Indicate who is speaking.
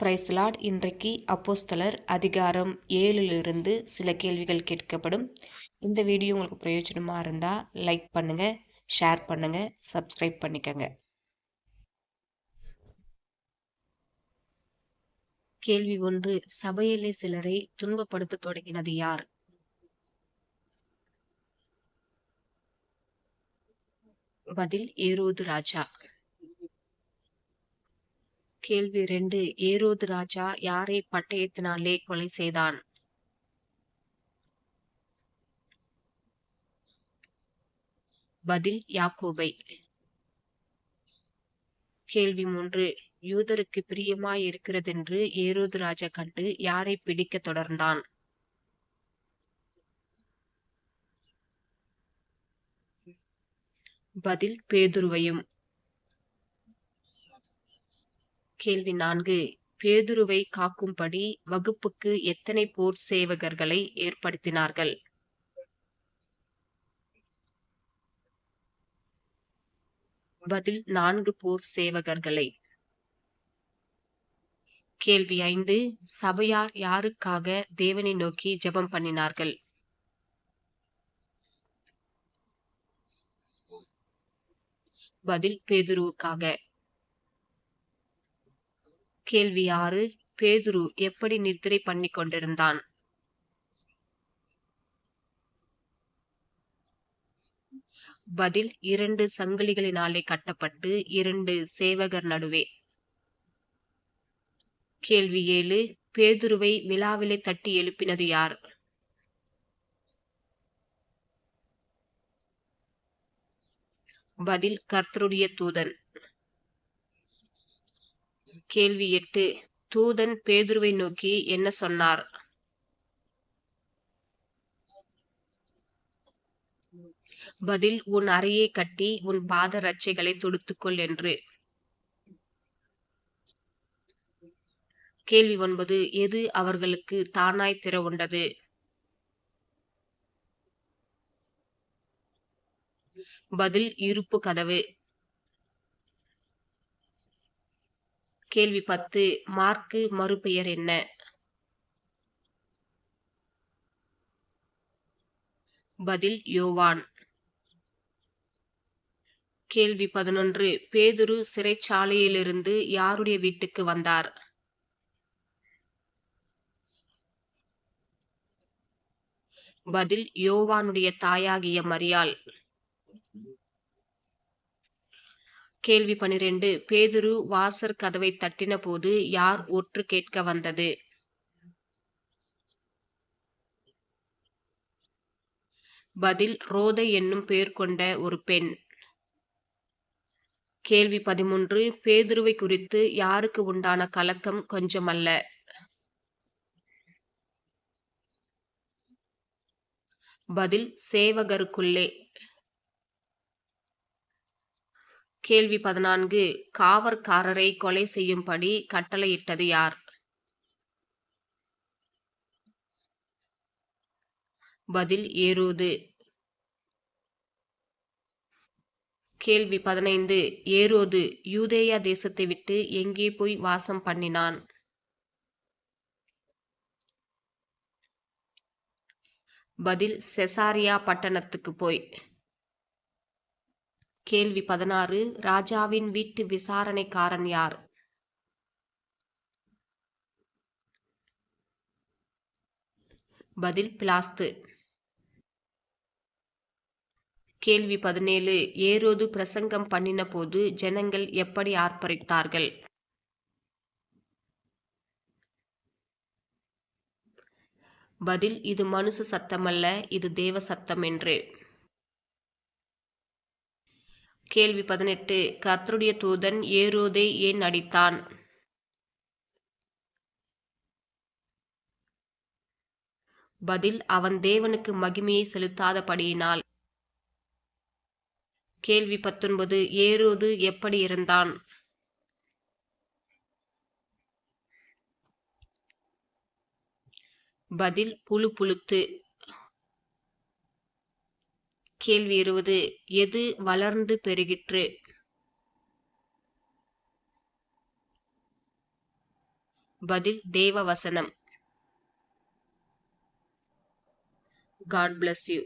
Speaker 1: பிரைஸ்லாட் இன்றைக்கு அப்போஸ்தலர் அதிகாரம் ஏழிலிருந்து சில கேள்விகள் கேட்கப்படும். இந்த வீடியோ உங்களுக்கு பிரயோஜனமாக இருந்தால் லைக் பண்ணுங்க ஷேர் பண்ணுங்க சப்ஸ்கிரைப் பண்ணிக்கோங்க. கேள்வி ஒன்று சபையிலே சிலரை துன்பப்படுத்த தொடங்கினது யார்? பதில் ஏரோது ராஜா. கேள்வி ரெண்டு. ஏரோது ராஜா யாரை பட்டயத்தினாலே கொலை செய்தான்? பதில் யாக்கோபை. கேள்வி மூன்று. யூதருக்கு பிரியமாய் இருக்கிறதென்று ஏரோது ராஜா கண்டு யாரை பிடிக்க தொடர்ந்தான்? பதில் பேதுருவையும். கேள்வி நான்கு. பேதுருவை காக்கும்படி வகுப்புக்கு எத்தனை போர் சேவகர்களை ஏற்படுத்தினார்கள்? பதில் நான்கு போர் சேவகர்களை. கேள்வி ஐந்து. சபையார் யாருக்காக தேவனை நோக்கி ஜெபம் பண்ணினார்கள்? பதில் பேதுருவுக்காக. கேள்வி ஆறு பேதுரு எப்படி நித்திரை பண்ணி கொண்டிருந்தான்? பதில் இரண்டு சங்கிலிகளினாலே கட்டப்பட்டு இரண்டு சேவகர் நடுவே. கேள்வி ஏழு பேதுருவை விழாவிலே தட்டி எழுப்பினது யார்? பதில் கர்த்தருடைய தூதன். கேள்வி எட்டு. தூதன் பேதுருவை நோக்கி என்ன சொன்னார்? பதில் உன் அறையை கட்டி உன் பாத ரட்சைகளை தொடுத்துக்கொள் என்று. கேள்வி ஒன்பது. எது அவர்களுக்கு தானாய் திறவுண்டது பதில் இருப்பு கதவு. கேள்வி பத்து மார்க்கு மறுபெயர் என்ன? பதில் யோவான். கேள்வி பதினொன்று பேதுரு சிறைச்சாலையிலிருந்து யாருடைய வீட்டுக்கு வந்தார்? பதில் யோவானுடைய தாயாகிய மரியாள். கேள்வி பனிரெண்டு பேதுரு வாசற் கதவை தட்டின போது யார் ஒற்று கேட்க வந்தது? பதில் ரோதை என்னும் பெயர் கொண்ட ஒரு பெண். கேள்வி பதிமூன்று. பேதுருவை குறித்து யாருக்கு உண்டான கலக்கம் கொஞ்சமல்ல. பதில் சேவகருக்குள்ளே. கேள்வி பதினான்கு. காவற்காரரை கொலை செய்யும்படி கட்டளையிட்டது யார்? பதில் ஏரோது. கேள்வி பதினைந்து. ஏரோது யூதேயா தேசத்தை விட்டு எங்கே போய் வாசம் பண்ணினான்? பதில் செசாரியா பட்டணத்துக்கு போய். கேள்வி பதினாறு ராஜாவின் வீட்டு விசாரணைக்காரன் யார்? பதில் பிளாஸ்து கேள்வி பதினேழு ஏரோது பிரசங்கம் பண்ணின போது ஜனங்கள் எப்படி ஆர்ப்பரித்தார்கள்? பதில் இது மனுஷ சத்தமல்ல இது தேவ சத்தம் என்று. கேள்வி பதினெட்டு. கர்த்தருடைய தூதன் ஏரோதே ஏன் அடித்தான்? பதில் அவன் தேவனுக்கு மகிமையை செலுத்தாதபடியினால். கேள்வி பத்தொன்பது ஏரோது எப்படி இருந்தான் பதில் புழு புழுத்து. கேள்வி இருபது எது வளர்ந்து பெருகிற்று பதில் தேவ வசனம். God bless you